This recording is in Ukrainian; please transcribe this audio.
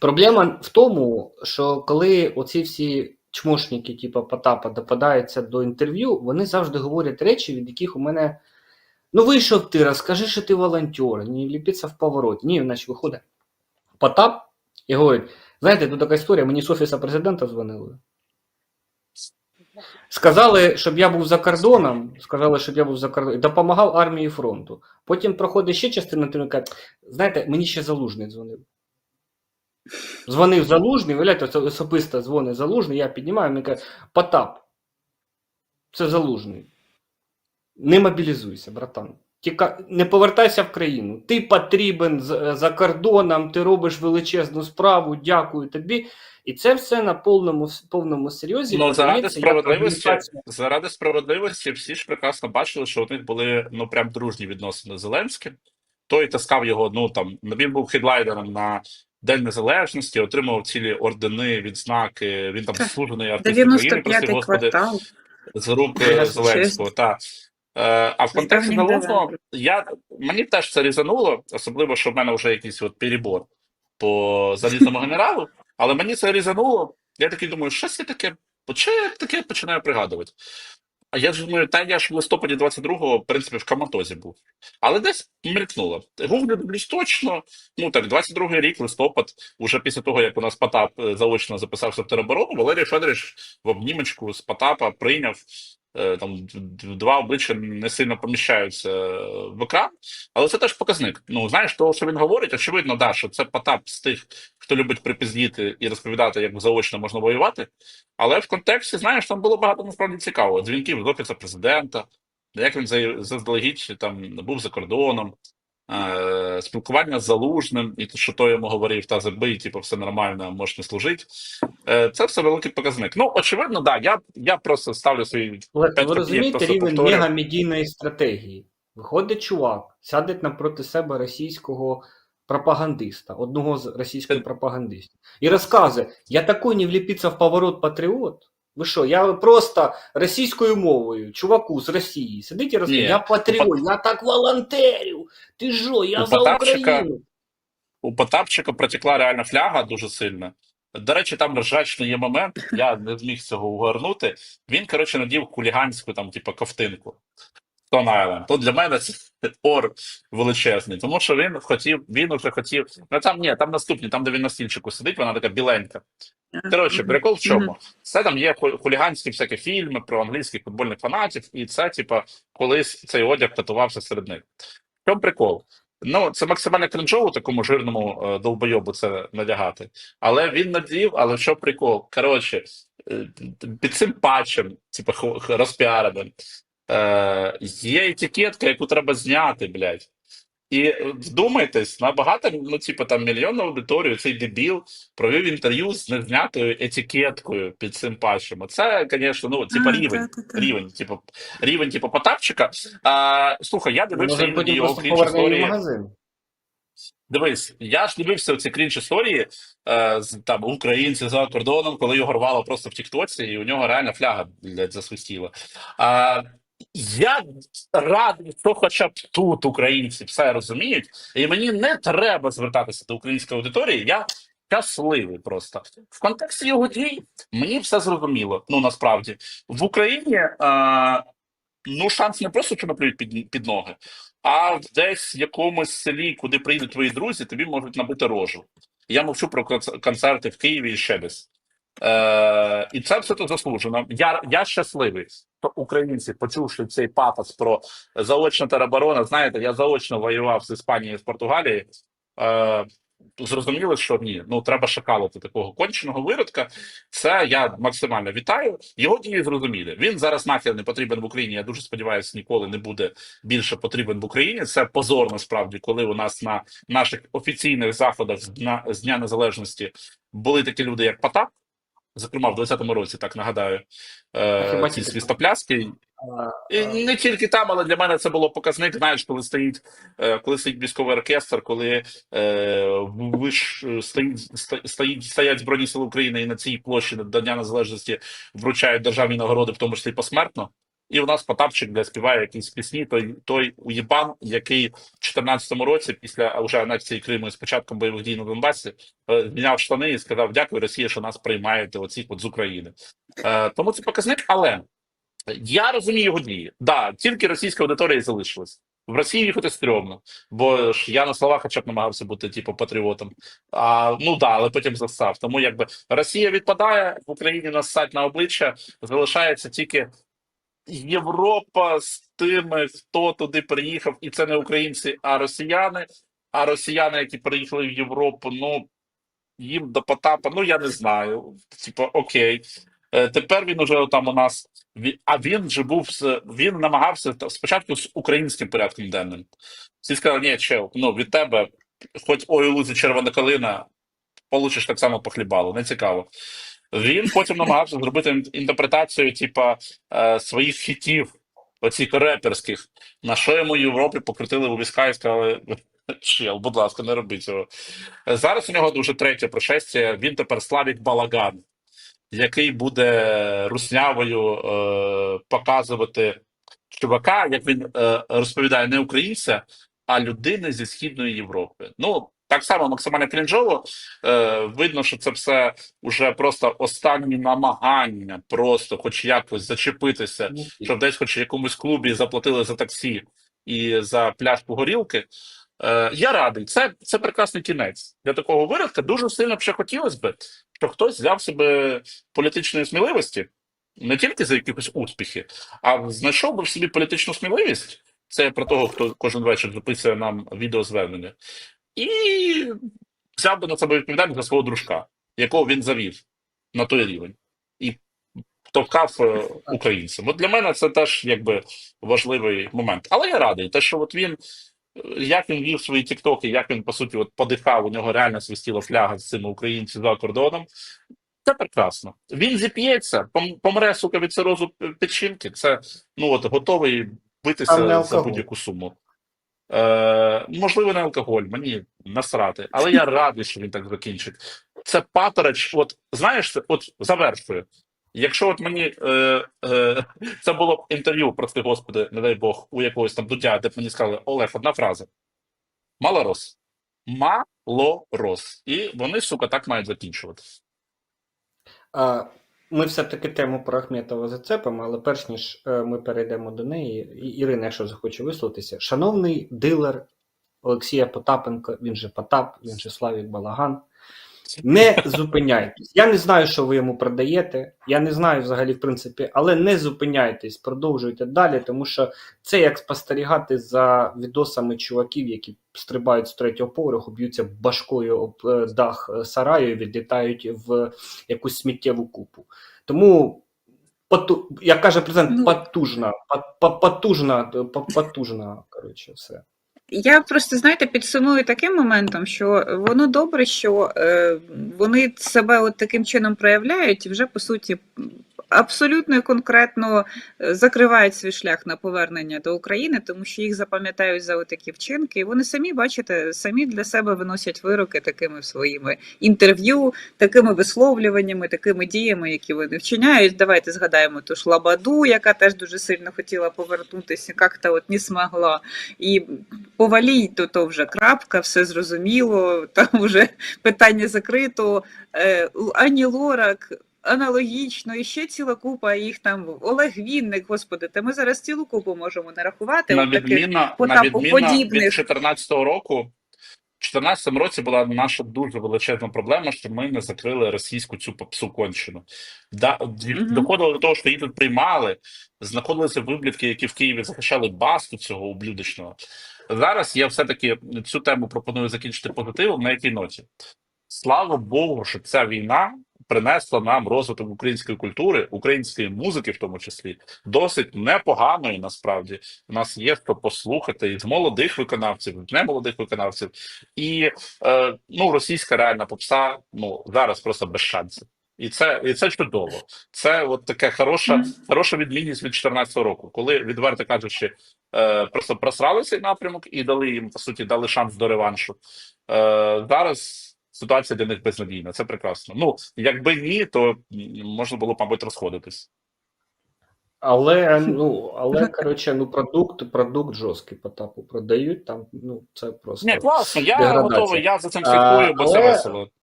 Проблема в тому, що коли оці всі чмошники, типу Потапа, допадаються до інтерв'ю, вони завжди говорять речі, від яких у мене. Ну, вийшов ти, розкажи, що ти волонтер, не вліпиться в поворот. Ні, значить виходить. Потап і говорить: знаєте, тут така історія, мені з офісу президента дзвонили. Сказали, щоб я був за кордоном, сказали, щоб я був за кордоном, допомагав армії фронту. Потім проходить ще частина інтерв'ю, каже, знаєте, мені ще залужний дзвонив. Дзвонив залужний, виявляєте, це особисто дзвонить залужний, я піднімаю, він каже, Потап, це залужний. Не мобілізуйся, братан. Тіка... Не повертайся в країну. Ти потрібен за кордоном, ти робиш величезну справу, дякую тобі. І це все на повному, повному серйозі. Ну, заради справедливості, заради справедливості, всі ж прекрасно бачили, що у них були ну прям дружні відносини з Зеленським. Той таскав його. Ну там він був хедлайнером на День Незалежності, отримав цілі ордени, відзнаки. Він там Та, заслужений артист України, прости 95-й господи, квартал. з рук Зеленського. Та. Е, а в контексті давніх я мені теж це різануло, особливо, що в мене вже якийсь от перебор по залізному генералу. Але мені це різануло. Я такий думаю, щось я таке, чи я таке починаю пригадувати. А я ж думаю, та я ж в листопаді 22-го, в принципі, в Каматозі був. Але десь мелькнуло. Гуглю дивлюсь точно. Ну так, 22-й рік, листопад, уже після того, як у нас Потап е, заочно записався в тероборону, Валерій Федорович в обнімочку з Потапа прийняв. Е, Там два обличчя не сильно поміщаються в екран, але це теж показник. Ну знаєш, того, що він говорить, очевидно, да, що це Потап з тих, хто любить припізніти і розповідати, як заочно можна воювати. Але в контексті, знаєш, там було багато насправді цікавого. Дзвінків з офісу президента, як він заздалегідь там був за кордоном, е, спілкування з залужним, і що той йому говорив, та забий, типу, все нормально, можеш не служити. Е, це все великий показник. Ну, очевидно, да, я, я просто ставлю свої Але ви розумієте рівень мегамедійної стратегії. Виходить чувак, сядеть напроти себе російського пропагандиста, одного з російських пропагандистів, і розказує: я такой не вліпиться в поворот патріот. Ви що, я просто російською мовою, чуваку з Росії, сидить і Ні, я патріот, я так волонтерю, ти що, я У за Потапчика- Україну. у Потапчика протекла реальна фляга дуже сильно. До речі, там ржачний є момент, я не зміг цього угорнути. Він, коротше, надів хуліганську там, типу, ковтинку. Island. То для мене це ор величезний, тому що він хотів, він уже хотів. Ну там ні, там наступні, там, де він на стільчику сидить, вона така біленька. Коротше, прикол в чому? Це там є хуліганські всякі фільми про англійських футбольних фанатів, і це, типа, колись цей одяг татувався серед них. В чому прикол? Ну, це максимально кринжово такому жирному е, долбойобу це надягати. Але він надів, але що прикол? Коротше, е, під цим патчем, типу, розпіареним, е, є етикетка, яку треба зняти, блядь. І вдумайтесь, набагато, ну, типу, там мільйонну аудиторію, цей дебіл провів інтерв'ю з незнятою етикеткою під цим патчем. Це, звісно, ну, типу, А, рівень. Рівень, типу, рівень, типу, Потапчика. А, слухай, я дивився Може, іноді його крінж історії. магазин. Дивись, я ж дивився ці крінж історії е, з там українці за кордоном, коли його рвало просто в Тіктоці, і у нього реально фляга блядь, засвистіла. А, я радий, що хоча б тут українці все розуміють, і мені не треба звертатися до української аудиторії. Я щасливий просто в контексті його дій. Мені все зрозуміло. Ну насправді в Україні е, ну шанс не просто що наплюють під, під ноги, а десь в якомусь селі, куди прийдуть твої друзі, тобі можуть набити рожу. Я мовчу про концерти в Києві і ще десь. Е, і це все тут заслужено. Я, я щасливий, що українці, почувши цей пафос про заочну тероборону, знаєте, я заочно воював з Іспанією з Португалією. Е, зрозуміли, що ні, ну треба шакалити такого конченого виродка. Це я максимально вітаю. Його дії зрозумілі. Він зараз нахер не потрібен в Україні. Я дуже сподіваюся, ніколи не буде більше потрібен в Україні. Це позор насправді, коли у нас на наших офіційних заходах з дня, з дня незалежності були такі люди, як Потап. Зокрема, в 20-му році, так нагадаю, е, ці свістопляски. І не тільки там, але для мене це було показник. Знаєш, коли стоїть, е, коли стоїть військовий оркестр, коли е, ви ж е, стоїть, стоїть, стоять Збройні Сили України і на цій площі до Дня Незалежності вручають державні нагороди, в тому числі посмертно. І у нас Потапчик де співає якісь пісні, той, той уєбан, який в 2014 році, після вже анексії Криму і з початком бойових дій на Донбасі, е, зняв штани і сказав: Дякую, Росія, що нас приймаєте оцих от з України. Е, тому це показник, але я розумію його дії. Да, тільки російська аудиторія залишилась. В Росії їхати стрьомно, бо ж я на словах хоча б намагався бути типу патріотом. А ну да, але потім застав. Тому якби Росія відпадає в Україні нас ссать на обличчя, залишається тільки Європа з тими, хто туди приїхав, і це не українці, а росіяни. А росіяни, які приїхали в Європу, ну їм до Потапа, ну я не знаю. Типу, окей. Е, Тепер він уже там у нас. А він же був він намагався спочатку з українським порядком денним. Всі сказали, ні, чел, ну від тебе, хоч ой лузі червона калина, получиш так само по хлібалу, не цікаво. Він потім намагався зробити інтерпретацію, типа, е, своїх хітів, оцих реперських, на що йому Європі покрутили у і сказали: чел, будь ласка, не роби цього. Зараз у нього дуже третє пришестя. Він тепер славить балаган, який буде руснявою е, показувати чувака, як він е, розповідає, не українця, а людини зі Східної Європи. Ну, так само максимально крінжово. Е, видно, що це все вже просто останні намагання, просто хоч якось зачепитися, щоб десь, хоч в якомусь клубі заплатили за таксі і за пляшку горілки. Е, я радий, це, це прекрасний кінець для такого виродка. Дуже сильно б ще хотілося б, щоб хтось взяв себе політичної сміливості, не тільки за якісь успіхи, а знайшов би в собі політичну сміливість. Це про того, хто кожен вечір записує нам відеозвернення, і взяв би на себе відповідальність за свого дружка, якого він завів на той рівень, і товкав е, українцям. От для мене це теж якби важливий момент. Але я радий, те, що от він. е, Як він вів свої тіктоки, як він по суті от подихав, у нього реально свистіла фляга з цими українцями за кордоном. Це прекрасно. Він зіп'ється, пом- помре, сука, від цирозу печінки. Це ну от готовий битися за будь-яку суму. Е, можливо, не алкоголь, мені насрати, але я радий, що він так закінчить. Це папереч, от знаєш, от завершує. Якщо от мені е, е, це було б інтерв'ю, прости господи, не дай Бог, у якогось там дудя, де б мені сказали, Олег, одна фраза: Малорос. Малорос. І вони, сука, так мають закінчувати. А, Ми все-таки тему про Ахметова зацепимо, але перш ніж е, ми перейдемо до неї, Ірина, якщо захоче висловитися, шановний дилер Олексія Потапенко, він же Потап, він же Славік Балаган. Не зупиняйтесь. Я не знаю, що ви йому продаєте. Я не знаю взагалі, в принципі, але не зупиняйтесь, продовжуйте далі, тому що це як спостерігати за відосами чуваків, які стрибають з третього поверху, б'ються башкою об е, дах е, сараю і відлітають в якусь сміттєву купу. Тому, поту, як каже президент, Ну. потужна, по- по- потужна, по- потужна, коротше, все. Я просто знаєте, підсумую таким моментом, що воно добре, що е, вони себе от таким чином проявляють, і вже по суті абсолютно конкретно е, закривають свій шлях на повернення до України, тому що їх запам'ятають за такі вчинки. І вони самі бачите, самі для себе виносять вироки такими своїми інтерв'ю, такими висловлюваннями, такими діями, які вони вчиняють. Давайте згадаємо ту ж Лабаду, яка теж дуже сильно хотіла повернутися, як-то от не змогла. І повалій, то то вже крапка, все зрозуміло, там вже питання закрито. Е, Ані Лорак. Аналогічно, і ще ціла купа їх там Олег Вінник, господи, та ми зараз цілу купу можемо нарахувати. на от відміну, на відміну від 2014 року, в 2014 році була наша дуже величезна проблема, що ми не закрили російську цю попсу кончину. Да, ді- Мгм. Доходило до того, що її тут приймали, знаходилися виблітки, які в Києві захищали басту цього ублюдочного. Зараз я все-таки цю тему пропоную закінчити позитивом. На якій ноті? Слава Богу, що ця війна принесла нам розвиток української культури, української музики, в тому числі, досить непоганої. Насправді у нас є що послухати і з молодих виконавців, і з немолодих виконавців, і е, ну російська реальна попса ну зараз просто без шансів. І це і це чудово. Це от така хороша, хороша відмінність від 2014 року, коли відверто кажучи, е, просто просрали цей напрямок і дали їм по суті дали шанс до реваншу. Е, зараз ситуація для них безнадійна. Це прекрасно. Ну якби ні, то можна було б, мабуть, розходитись. Але, ну, але, коротше, ну, продукт, продукт жорсткий Потапу продають, там, ну, це просто. Ні, класно, я Деградація. готовий, я за цим слідкую, бо це весело.